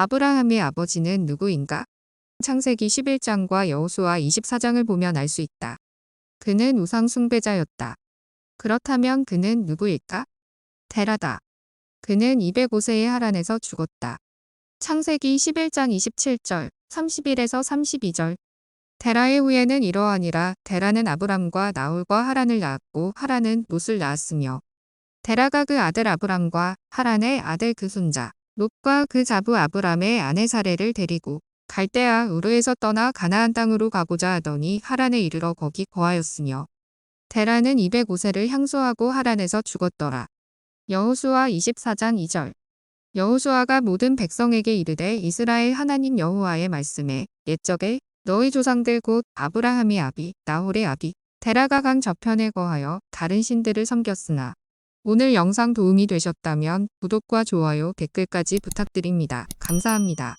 아브라함의 아버지는 누구인가? 창세기 11장과 여호수아 24장을 보면 알 수 있다. 그는 우상 숭배자였다. 그렇다면 그는 누구일까? 데라다. 그는 205세의 하란에서 죽었다. 창세기 11장 27절, 31에서 32절. 데라의 후예는 이러하니라 데라는 아브람과 나홀과 하란을 낳았고 하란은 롯을 낳았으며 데라가 그 아들 아브람과 하란의 아들 그 손자 롯과 그 자부 아브람의 아내 사례를 데리고 갈대아 우르에서 떠나 가나안 땅으로 가고자 하더니 하란에 이르러 거기 거하였으며 데라는 205세를 향수하고 하란에서 죽었더라. 여호수아 24장 2절 여호수아가 모든 백성에게 이르되 이스라엘 하나님 여호와의 말씀에 옛적에 너희 조상들 곧 아브라함의 아비 나홀의 아비 데라가 강 저편에 거하여 다른 신들을 섬겼으나 오늘 영상 도움이 되셨다면 구독과 좋아요 댓글까지 부탁드립니다. 감사합니다.